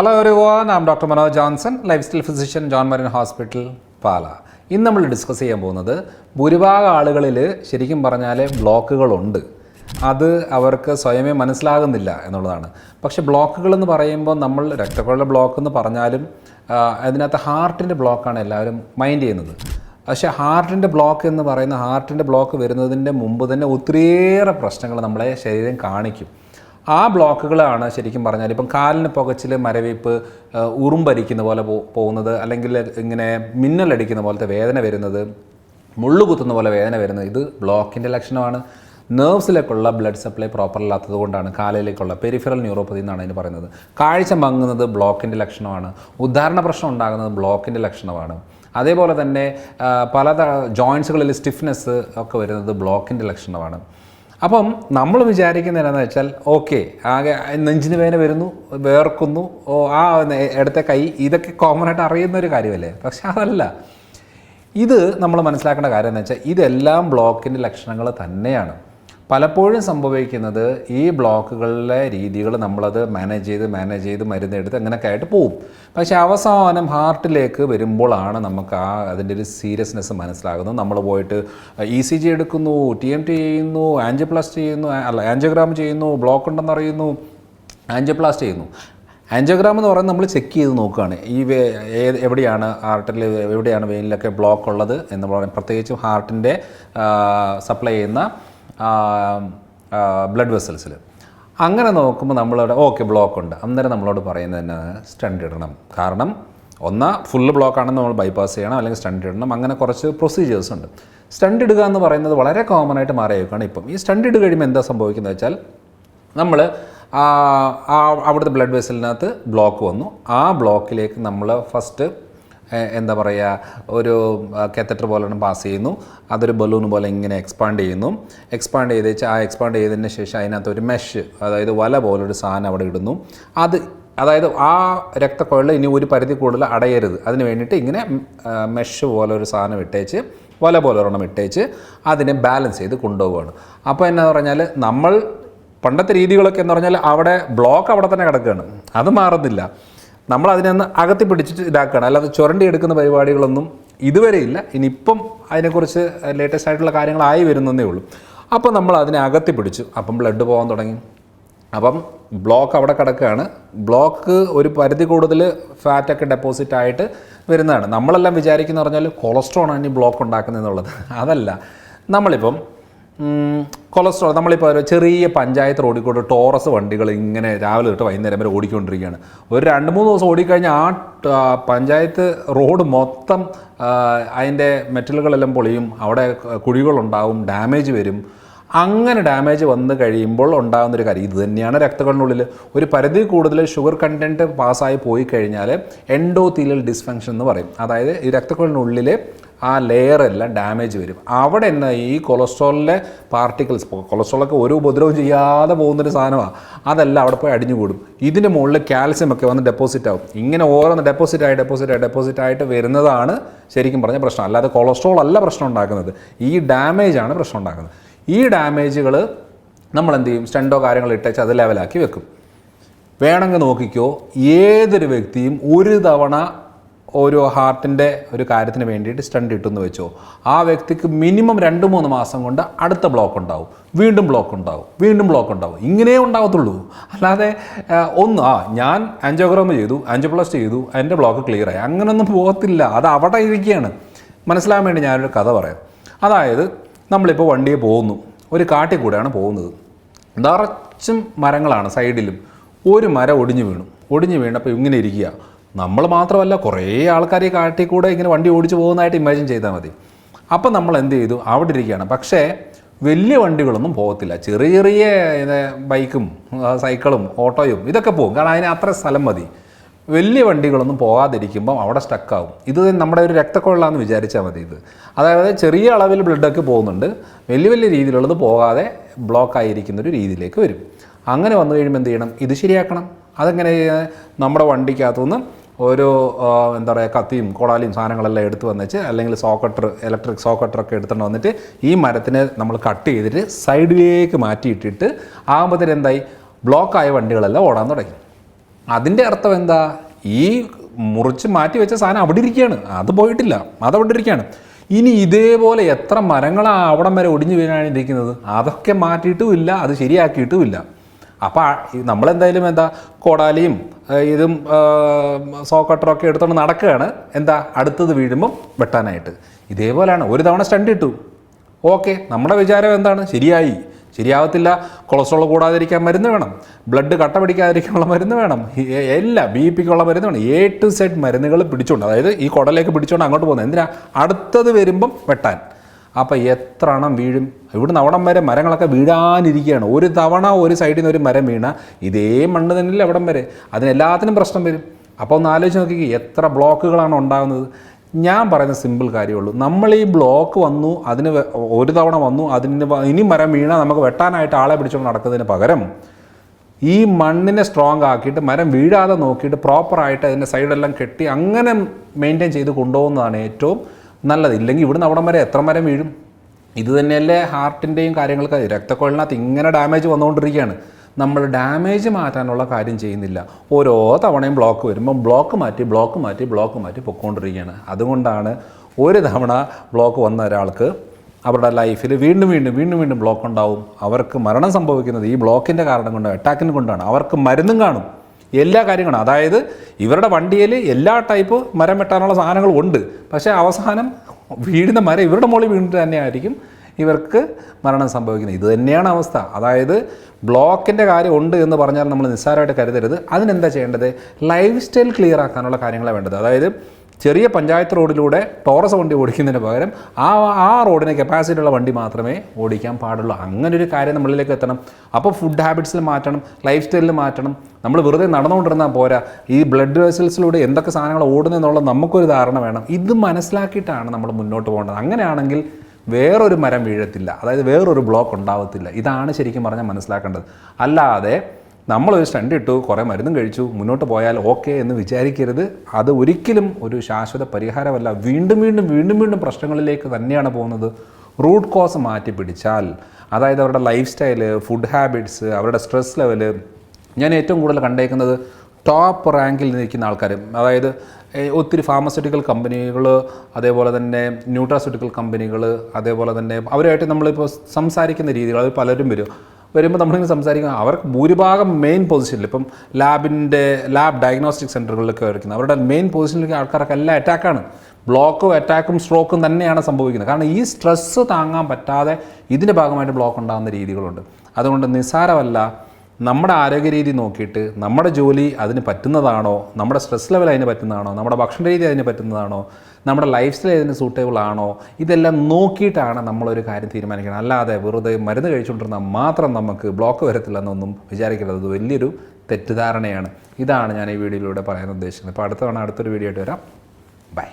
Hello ഒരു നാം doctor Manoj Johnson lifestyle physician John Marin hospital Pala ഇന്ന് നമ്മൾ ഡിസ്കസ് ചെയ്യാൻ പോകുന്നത് ഭൂരിഭാഗം ആളുകളിൽ ശരിക്കും പറഞ്ഞാൽ ബ്ലോക്കുകളുണ്ട്. അത് അവർക്ക് സ്വയമേ മനസ്സിലാകുന്നില്ല എന്നുള്ളതാണ്. പക്ഷേ ബ്ലോക്കുകൾ എന്ന് പറയുമ്പോൾ നമ്മൾ രക്തക്കുഴൽ ബ്ലോക്ക് എന്ന് പറഞ്ഞാലും അതിനകത്ത് ഹാർട്ടിന്റെ ബ്ലോക്കാണ് എല്ലാവരും മൈൻഡ് ചെയ്യുന്നത്. പക്ഷേ ഹാർട്ടിന്റെ ബ്ലോക്ക് എന്ന് പറയുന്ന ഹാർട്ടിന്റെ ബ്ലോക്ക് വരുന്നതിന്റെ മുമ്പ് തന്നെ ഒത്തിരിയേറെ പ്രശ്നങ്ങൾ നമ്മളെ ശരീരം കാണിക്കും. ആ ബ്ലോക്കുകളാണ് ശരിക്കും പറഞ്ഞാൽ ഇപ്പം കാലിന് പുകച്ചിൽ മരവിപ്പ് ഉറുമ്പരിക്കുന്ന പോലെ പോകുന്നത് അല്ലെങ്കിൽ ഇങ്ങനെ മിന്നലടിക്കുന്ന പോലത്തെ വേദന വരുന്നത് മുള്ളു കുത്തുന്ന പോലെ വേദന വരുന്നത് ഇത് ബ്ലോക്കിന്റെ ലക്ഷണമാണ്. നെർവ്സിലേക്കുള്ള ബ്ലഡ് സപ്ലൈ പ്രോപ്പർ അല്ലാത്തത് കൊണ്ടാണ് കാലിലേക്കുള്ള പെരിഫറൽ ന്യൂറോപ്പതി എന്നാണ് അതിന് പറയുന്നത്. കാഴ്ച മങ്ങുന്നത് ബ്ലോക്കിന്റെ ലക്ഷണമാണ്. ഉദാഹരണ പ്രശ്നം ഉണ്ടാകുന്നത് ബ്ലോക്കിന്റെ ലക്ഷണമാണ്. അതേപോലെ തന്നെ പല ജോയിൻസുകളിൽ സ്റ്റിഫ്നെസ് ഒക്കെ വരുന്നത് ബ്ലോക്കിന്റെ ലക്ഷണമാണ്. അപ്പം നമ്മൾ വിചാരിക്കുന്ന എന്താണെന്ന് വെച്ചാൽ ഓക്കെ ആകെ നെഞ്ചിന് വേദന വരുന്നു വേർക്കുന്നു ഓ ആ ഇടത്തെ കൈ ഇതൊക്കെ കോമൺ ആയിട്ട് അറിയുന്ന ഒരു കാര്യമല്ലേ? പക്ഷെ അതല്ല. ഇത് നമ്മൾ മനസ്സിലാക്കേണ്ട കാര്യം എന്ന് വെച്ചാൽ ഇതെല്ലാം ബ്ലോക്കിന്റെ ലക്ഷണങ്ങൾ തന്നെയാണ്. പലപ്പോഴും സംഭവിക്കുന്നത് ഈ ബ്ലോക്കുകളിലെ രീതികൾ നമ്മളത് മാനേജ് ചെയ്ത് മാനേജ് ചെയ്ത് മരുന്നെടുത്ത് അങ്ങനെയൊക്കെ ആയിട്ട് പോവും. പക്ഷേ അവസാനം ഹാർട്ടിലേക്ക് വരുമ്പോഴാണ് നമുക്ക് ആ അതിന്റെ ഒരു സീരിയസ്നെസ് മനസ്സിലാകുന്നത്. നമ്മൾ പോയിട്ട് ഇ സി ജി എടുക്കുന്നു ടി എം ടി ചെയ്യുന്നു ആൻജിയോപ്ലാസ്റ്റ് ചെയ്യുന്നു അല്ല ആൻജിയോഗ്രാം ചെയ്യുന്നു ബ്ലോക്ക് ഉണ്ടെന്ന് അറിയുന്നു ആൻജിയോപ്ലാസ്റ്റ് ചെയ്യുന്നു. ആൻജിയോഗ്രാം എന്ന് പറയുന്നത് നമ്മൾ ചെക്ക് ചെയ്ത് നോക്കുകയാണ്. ഈ എവിടെയാണ് ഹാർട്ടിൽ എവിടെയാണ് വെയിനിലൊക്കെ ബ്ലോക്ക് ഉള്ളത് എന്ന് പറയുന്നത് പ്രത്യേകിച്ചും ഹാർട്ടിന്റെ സപ്ലൈ ചെയ്യുന്ന ബ്ലഡ് വെസൽസിൽ അങ്ങനെ നോക്കുമ്പോൾ നമ്മളവിടെ ഓക്കെ ബ്ലോക്ക് ഉണ്ട്. അന്നേരം നമ്മളോട് പറയുന്നത് തന്നെ സ്റ്റണ്ട് ഇടണം. കാരണം ഒന്ന് ഫുള്ള് ബ്ലോക്ക് ആണെന്ന് നമ്മൾ ബൈപ്പാസ് ചെയ്യണം അല്ലെങ്കിൽ സ്റ്റണ്ട് ഇടണം. അങ്ങനെ കുറച്ച് പ്രൊസീജിയേഴ്സ് ഉണ്ട്. സ്റ്റണ്ട് ഇടുക എന്ന് പറയുന്നത് വളരെ കോമൺ ആയിട്ട് മാറിയേക്കാണ് ഇപ്പം. ഈ സ്റ്റണ്ട് ഇട്ട് കഴിയുമ്പോൾ എന്താ സംഭവിക്കുന്നത് വെച്ചാൽ നമ്മൾ അവിടുത്തെ ബ്ലഡ് വെസലിനകത്ത് ബ്ലോക്ക് വന്നു. ആ ബ്ലോക്കിലേക്ക് നമ്മൾ ഫസ്റ്റ് എന്താ പറയുക ഒരു കെത്തറ്റർ പോലെ പാസ് ചെയ്യുന്നു. അതൊരു ബലൂൺ പോലെ ഇങ്ങനെ എക്സ്പാൻഡ് ചെയ്യുന്നു. എക്സ്പാൻഡ് ചെയ്ത് ആ എക്സ്പാൻഡ് ചെയ്തതിന് ശേഷം അതിനകത്ത് ഒരു മെഷ് അതായത് വല പോലൊരു സാധനം അവിടെ ഇടുന്നു. അത് അതായത് ആ രക്തക്കുഴൽ ഇനി ഒരു പരിധി കൂടുതൽ അടയരുത്. അതിന് വേണ്ടിയിട്ട് ഇങ്ങനെ മെഷ് പോലെ ഒരു സാധനം ഇട്ടേച്ച് വല പോലെ ഒരെണ്ണം ഇട്ടേച്ച് അതിനെ ബാലൻസ് ചെയ്ത് കൊണ്ടുപോവുകയാണ്. അപ്പോൾ എന്നാ പറഞ്ഞാൽ നമ്മൾ പണ്ടത്തെ രീതികളൊക്കെ എന്ന് പറഞ്ഞാൽ അവിടെ ബ്ലോക്ക് അവിടെ തന്നെ കിടക്കുകയാണ്. അത് മാറുന്നില്ല. നമ്മൾ അതിനൊന്ന് അകത്തി പിടിച്ചിട്ട് ഇതാക്കുകയാണ്. അല്ലാതെ ചുരണ്ടി എടുക്കുന്ന പരിപാടികളൊന്നും ഇതുവരെ ഇല്ല. ഇനിയിപ്പം അതിനെക്കുറിച്ച് ലേറ്റസ്റ്റ് ആയിട്ടുള്ള കാര്യങ്ങളായി വരുന്നതേ ഉള്ളൂ. അപ്പോൾ നമ്മൾ അതിനെ അകത്തി പിടിച്ചു. അപ്പം ബ്ലഡ് പോകാൻ തുടങ്ങി. അപ്പം ബ്ലോക്ക് അവിടെ കിടക്കുകയാണ്. ബ്ലോക്ക് ഒരു പരിധി കൂടുതൽ ഫാറ്റൊക്കെ ഡെപ്പോസിറ്റ് ആയിട്ട് വരുന്നതാണ്. നമ്മളെല്ലാം വിചാരിക്കുന്ന പറഞ്ഞാൽ കൊളസ്ട്രോൾ ആണ് ബ്ലോക്ക് ഉണ്ടാക്കുന്നത് എന്നുള്ളത് അതല്ല. നമ്മളിപ്പം കൊളസ്ട്രോൾ. നമ്മളിപ്പോൾ ഒരു ചെറിയ പഞ്ചായത്ത് റോഡിൽ ടോറസ് വണ്ടികൾ ഇങ്ങനെ രാവിലെ തൊട്ട് വൈകുന്നേരം വരെ ഓടിക്കൊണ്ടിരിക്കുകയാണ്. ഒരു രണ്ട് മൂന്ന് ദിവസം ഓടിക്കഴിഞ്ഞാൽ ആ പഞ്ചായത്ത് റോഡ് മൊത്തം അതിന്റെ മെറ്റലുകളെല്ലാം പൊളിയും. അവിടെ കുഴികളുണ്ടാവും ഡാമേജ് വരും. അങ്ങനെ ഡാമേജ് വന്നു കഴിയുമ്പോൾ ഉണ്ടാകുന്ന ഒരു കാര്യം. ഇത് തന്നെയാണ് രക്തക്കൊള്ളിനുള്ളിൽ ഒരു പരിധി കൂടുതൽ ഷുഗർ കണ്ടന്റ് പാസ്സായി പോയി കഴിഞ്ഞാൽ എൻഡോത്തീലിയൽ ഡിസ്ഫങ്ഷൻ എന്ന് പറയും. അതായത് ഈ രക്തക്കൊള്ളിനുള്ളിൽ ആ ലെയർ എല്ലാം ഡാമേജ് വരും. അവിടെ തന്നെ ഈ കൊളസ്ട്രോളിലെ പാർട്ടിക്കിൾസ് കൊളസ്ട്രോളൊക്കെ ഒരു ഉപദ്രവം ചെയ്യാതെ പോകുന്നൊരു സാധനമാണ് അതെല്ലാം അവിടെ പോയി അടിഞ്ഞുകൂടും. ഇതിന്റെ മുകളിൽ കാൽസ്യം ഒക്കെ വന്ന് ഡെപ്പോസിറ്റ് ആവും. ഇങ്ങനെ ഓരോന്ന് ഡെപ്പോസിറ്റ് ആയി ഡെപ്പോസിറ്റ് ആയി ഡെപ്പോസിറ്റ് ആയിട്ട് വരുന്നതാണ് ശരിക്കും പറഞ്ഞ പ്രശ്നം. അല്ലാതെ കൊളസ്ട്രോൾ അല്ല പ്രശ്നം ഉണ്ടാക്കുന്നത്. ഈ ഡാമേജ് ആണ് പ്രശ്നം ഉണ്ടാക്കുന്നത്. ഈ ഡാമേജുകൾ നമ്മൾ എന്ത് ചെയ്യും സ്റ്റണ്ടോ കാര്യങ്ങൾ ഇട്ടേച്ച് അത് ലെവലാക്കി വെക്കും. വേണമെങ്കിൽ നോക്കിക്കോ ഏതൊരു വ്യക്തിയും ഒരു തവണ ഓരോ ഹാർട്ടിന്റെ ഒരു കാര്യത്തിന് വേണ്ടിയിട്ട് സ്റ്റണ്ട് ഇട്ടെന്ന് വെച്ചോ ആ വ്യക്തിക്ക് മിനിമം രണ്ട് മൂന്ന് മാസം കൊണ്ട് അടുത്ത ബ്ലോക്ക് ഉണ്ടാവും. വീണ്ടും ബ്ലോക്ക് ഉണ്ടാവും. വീണ്ടും ബ്ലോക്ക് ഉണ്ടാവും. ഇങ്ങനെ ഉണ്ടാവത്തുള്ളൂ. അല്ലാതെ ഒന്ന് ആ ഞാൻ ആൻജിയോഗ്രാം ചെയ്തു ആൻജിയോപ്ലാസ്റ്റ് ചെയ്തു എന്റെ ബ്ലോക്ക് ക്ലിയർ ആയി അങ്ങനൊന്നും പോകത്തില്ല. അത് അവിടെ ഇരിക്കുകയാണ്. മനസ്സിലാകാൻ വേണ്ടി ഞാനൊരു കഥ പറയാം. അതായത് നമ്മളിപ്പോൾ വണ്ടിയെ പോകുന്നു. ഒരു കാട്ടിൽ കൂടെയാണ് പോകുന്നത്. നിറച്ചും മരങ്ങളാണ് സൈഡിലും. ഒരു മരം ഒടിഞ്ഞു വീണു. ഒടിഞ്ഞു വീണപ്പോൾ ഇങ്ങനെ ഇരിക്കുക. നമ്മൾ മാത്രമല്ല കുറേ ആൾക്കാർ ഈ കാട്ടിൽ കൂടെ ഇങ്ങനെ വണ്ടി ഓടിച്ചു പോകുന്നതായിട്ട് ഇമാജിൻ ചെയ്താൽ മതി. അപ്പം നമ്മൾ എന്ത് ചെയ്തു? അവിടെ ഇരിക്കുകയാണ്. പക്ഷേ വലിയ വണ്ടികളൊന്നും പോകത്തില്ല. ചെറിയ ചെറിയ ബൈക്കും സൈക്കിളും ഓട്ടോയും ഇതൊക്കെ പോകും. കാരണം അതിന് അത്ര സ്ഥലം മതി. വലിയ വണ്ടികളൊന്നും പോകാതിരിക്കുമ്പം അവിടെ സ്റ്റക്കാവും ഇത് നമ്മുടെ ഒരു രക്തക്കൊള്ളാന്ന് വിചാരിച്ചാൽ മതി ഇത്. അതായത് ചെറിയ അളവിൽ ബ്ലഡൊക്കെ പോകുന്നുണ്ട്. വലിയ വലിയ രീതിയിലുള്ളത് പോകാതെ ബ്ലോക്ക് ആയിരിക്കുന്ന ഒരു രീതിയിലേക്ക് വരും. അങ്ങനെ വന്നു കഴിയുമ്പോൾ എന്ത് ചെയ്യണം? ഇത് ശരിയാക്കണം. അതെങ്ങനെ നമ്മുടെ വണ്ടിക്കകത്തുനിന്ന് ഓരോ എന്താ പറയുക കത്തിയും കോടാലിയും സാധനങ്ങളെല്ലാം എടുത്ത് വന്നിച്ച് അല്ലെങ്കിൽ സോക്കട്ടർ ഇലക്ട്രിക് സോക്കട്ടറൊക്കെ എടുത്തുകൊണ്ട് വന്നിട്ട് ഈ മരത്തിനെ നമ്മൾ കട്ട് ചെയ്തിട്ട് സൈഡിലേക്ക് മാറ്റിയിട്ടിട്ട് ആകുമ്പോഴത്തേന് എന്തായി? ബ്ലോക്കായ വണ്ടികളെല്ലാം ഓടാൻ തുടങ്ങി. അതിന്റെ അർത്ഥം എന്താ? ഈ മുറിച്ച് മാറ്റി വെച്ച സാധനം അവിടെ ഇരിക്കുകയാണ്. അത് പോയിട്ടില്ല. അത് അവിടെ ഇരിക്കുകയാണ്. ഇനി ഇതേപോലെ എത്ര മരങ്ങളാണ് അവിടം വരെ ഒടിഞ്ഞു വീഴാണ് ഇരിക്കുന്നത്? അതൊക്കെ മാറ്റിയിട്ടും ഇല്ല അത് ശരിയാക്കിയിട്ടും ഇല്ല. അപ്പോൾ നമ്മളെന്തായാലും എന്താ കോടാലിയും ഇതും സോക്കട്ടറൊക്കെ എടുത്തോണ്ട് നടക്കുകയാണ്. എന്താ അടുത്തത് വീഴുമ്പം വെട്ടാനായിട്ട്. ഇതേപോലെയാണ് ഒരു തവണ സ്റ്റണ്ട് ഇട്ടു. ഓക്കെ നമ്മുടെ വിചാരം എന്താണ്? ശരിയായി. ശരിയാവത്തില്ല. കൊളസ്ട്രോൾ കൂടാതിരിക്കാൻ മരുന്ന് വേണം. ബ്ലഡ് കട്ട പിടിക്കാതിരിക്കാനുള്ള മരുന്ന് വേണം. എല്ലാ ബി പിക്കുള്ള മരുന്ന് വേണം. എ ടു സെഡ് മരുന്നുകൾ പിടിച്ചുകൊണ്ട് അതായത് ഈ കുടലേക്ക് പിടിച്ചുകൊണ്ട് അങ്ങോട്ട് പോകുന്നത്. എന്തിനാ? അടുത്തത് വരുമ്പം വെട്ടാൻ. അപ്പോൾ എത്ര എണ്ണം വീഴും? ഇവിടുന്ന് അവിടം വരെ മരങ്ങളൊക്കെ വീഴാനിരിക്കുകയാണ് ഒരു തവണ ഒരു സൈഡിൽ നിന്ന് ഒരു മരം വീണാൽ ഇതേ മണ്ണ് തന്നെയല്ലേ അവിടം വരെ. അതിനെല്ലാത്തിനും പ്രശ്നം വരും. അപ്പോൾ ഒന്ന് ആലോചിച്ച് നോക്കി എത്ര ബ്ലോക്കുകളാണ് ഉണ്ടാകുന്നത്. ഞാൻ പറയുന്ന സിമ്പിൾ കാര്യമുള്ളൂ. നമ്മൾ ഈ ബ്ലോക്ക് വന്നു അതിന് ഒരു തവണ വന്നു അതിന് ഇനി മരം വീണാൽ നമുക്ക് വെട്ടാനായിട്ട് ആളെ പിടിച്ചുകൊണ്ട് നടക്കുന്നതിന് പകരം ഈ മണ്ണിനെ സ്ട്രോങ് ആക്കിയിട്ട് മരം വീഴാതെ നോക്കിയിട്ട് പ്രോപ്പറായിട്ട് അതിന്റെ സൈഡെല്ലാം കെട്ടി അങ്ങനെ മെയിന്റെയിൻ ചെയ്ത് കൊണ്ടുപോകുന്നതാണ് ഏറ്റവും നല്ലത്. ഇല്ലെങ്കിൽ ഇവിടുന്ന് അവിടം വരെ എത്ര മരം വീഴും? ഇത് തന്നെയല്ലേ ഹാർട്ടിന്റെയും കാര്യങ്ങൾക്ക്. രക്തക്കൊഴലിനകത്ത് ഇങ്ങനെ ഡാമേജ് വന്നുകൊണ്ടിരിക്കുകയാണ്. നമ്മൾ ഡാമേജ് മാറ്റാനുള്ള കാര്യം ചെയ്യുന്നില്ല. ഓരോ തവണയും ബ്ലോക്ക് വരുമ്പോൾ ബ്ലോക്ക് മാറ്റി ബ്ലോക്ക് മാറ്റി ബ്ലോക്ക് മാറ്റി പൊയ്ക്കൊണ്ടിരിക്കുകയാണ് അതുകൊണ്ടാണ് ഒരു തവണ ബ്ലോക്ക് വന്ന ഒരാൾക്ക് അവരുടെ ലൈഫിൽ വീണ്ടും വീണ്ടും വീണ്ടും വീണ്ടും ബ്ലോക്ക് ഉണ്ടാവും. അവർക്ക് മരണം സംഭവിക്കുന്നത് ഈ ബ്ലോക്കിന്റെ കാരണം കൊണ്ട് അറ്റാക്കിന് കൊണ്ടാണ്. അവർക്ക് മരുന്നും കാണും. എല്ലാ കാര്യങ്ങളും. അതായത് ഇവരുടെ വണ്ടിയിൽ എല്ലാ ടൈപ്പ് മരം വെട്ടാനുള്ള സാധനങ്ങളും ഉണ്ട്. പക്ഷേ അവസാനം വീഴുന്ന മരം ഇവരുടെ മുകളിൽ വീണിട്ട് തന്നെയായിരിക്കും. ഇവർക്ക് മരണം സംഭവിക്കുന്നത്. ഇത് തന്നെയാണ് അവസ്ഥ. അതായത് ബ്ലോക്കിന്റെ കാര്യം ഉണ്ട് എന്ന് പറഞ്ഞാൽ നമ്മൾ നിസ്സാരമായിട്ട് കരുതരുത്. അതിനെന്താ ചെയ്യേണ്ടത്? ലൈഫ് സ്റ്റൈൽ ക്ലിയർ ആക്കാനുള്ള കാര്യങ്ങളാണ് വേണ്ടത്. അതായത് ചെറിയ പഞ്ചായത്ത് റോഡിലൂടെ ടോറസ് വണ്ടി ഓടിക്കുന്നതിന് പകരം ആ ആ റോഡിന് കപ്പാസിറ്റി ഉള്ള വണ്ടി മാത്രമേ ഓടിക്കാൻ പാടുള്ളൂ. അങ്ങനെ ഒരു കാര്യം നമ്മളിലേക്ക് എത്തണം. അപ്പോൾ ഫുഡ് ഹാബിറ്റ്സിൽ മാറ്റണം ലൈഫ് സ്റ്റൈലിൽ മാറ്റണം. നമ്മൾ വെറുതെ നടന്നുകൊണ്ടിരുന്നാൽ പോരാ. ഈ ബ്ലഡ് വെസൽസിലൂടെ എന്തൊക്കെ സാധനങ്ങൾ ഓടുന്നതെന്നുള്ള നമുക്കൊരു ധാരണ വേണം. ഇത് മനസ്സിലാക്കിയിട്ടാണ് നമ്മൾ മുന്നോട്ട് പോകേണ്ടത്. അങ്ങനെയാണെങ്കിൽ വേറൊരു മരം വീഴത്തില്ല. അതായത് വേറൊരു ബ്ലോക്ക് ഉണ്ടാവത്തില്ല. ഇതാണ് ശരിക്കും പറഞ്ഞാൽ മനസ്സിലാക്കേണ്ടത്. അല്ലാതെ നമ്മളൊരു സ്റ്റണ്ട് ഇട്ടു കുറേ മരുന്നും കഴിച്ചു മുന്നോട്ട് പോയാൽ ഓക്കെ എന്ന് വിചാരിക്കരുത്. അത് ഒരിക്കലും ഒരു ശാശ്വത പരിഹാരമല്ല. വീണ്ടും വീണ്ടും വീണ്ടും വീണ്ടും പ്രശ്നങ്ങളിലേക്ക് തന്നെയാണ് പോകുന്നത്. റൂട്ട് കോസ് മാറ്റി പിടിച്ചാൽ അതായത് അവരുടെ ലൈഫ് സ്റ്റൈൽ ഫുഡ് ഹാബിറ്റ്സ് അവരുടെ സ്ട്രെസ് ലെവൽ ഞാൻ ഏറ്റവും കൂടുതൽ കണ്ടേക്കുന്നത് ടോപ്പ് റാങ്കിൽ നിൽക്കുന്ന ആൾക്കാർ അതായത് ഒത്തിരി ഫാർമസ്യൂട്ടിക്കൽ കമ്പനികൾ അതേപോലെ തന്നെ ന്യൂട്രാസ്യൂട്ടിക്കൽ കമ്പനികൾ അതേപോലെ തന്നെ അവരുമായിട്ട് നമ്മളിപ്പോൾ സംസാരിക്കുന്ന രീതികൾ അത് പലരും വരും. വരുമ്പോൾ നമ്മളിങ്ങനെ സംസാരിക്കുക അവർക്ക് ഭൂരിഭാഗം മെയിൻ പൊസിഷനിൽ ഇപ്പം ലാബിന്റെ ലാബ് ഡയഗ്നോസ്റ്റിക് സെന്ററുകളിലൊക്കെ വരയ്ക്കുന്നത് അവരുടെ മെയിൻ പൊസിഷനിലേക്ക് ആൾക്കാർക്ക് എല്ലാം അറ്റാക്കാണ് ബ്ലോക്കും അറ്റാക്കും സ്ട്രോക്കും തന്നെയാണ് സംഭവിക്കുന്നത്. കാരണം ഈ സ്ട്രെസ്സ് താങ്ങാൻ പറ്റാതെ ഇതിന്റെ ഭാഗമായിട്ട് ബ്ലോക്ക് ഉണ്ടാകുന്ന രീതികളുണ്ട്. അതുകൊണ്ട് നിസ്സാരമല്ല നമ്മുടെ ആരോഗ്യരീതി നോക്കിയിട്ട് നമ്മുടെ ജോലി അതിന് പറ്റുന്നതാണോ? നമ്മുടെ സ്ട്രെസ് ലെവൽ അതിന് പറ്റുന്നതാണോ? നമ്മുടെ ഭക്ഷണ രീതി അതിന് പറ്റുന്നതാണോ? നമ്മുടെ ലൈഫ് സ്റ്റൈൽ അതിന് സൂട്ടബിൾ ആണോ? ഇതെല്ലാം നോക്കിയിട്ടാണ് നമ്മളൊരു കാര്യം തീരുമാനിക്കണം. അല്ലാതെ വെറുതെ മരുന്ന് കഴിച്ചുകൊണ്ടിരുന്നാൽ മാത്രം നമുക്ക് ബ്ലോക്ക് വരത്തില്ലെന്നൊന്നും വിചാരിക്കരുത്. അത് വലിയൊരു തെറ്റിദ്ധാരണയാണ്. ഇതാണ് ഞാൻ ഈ വീഡിയോയിലൂടെ പറയാൻ ഉദ്ദേശിക്കുന്നത് അപ്പോൾ അടുത്തവണ അടുത്തൊരു വീഡിയോ ആയിട്ട് വരാം. ബൈ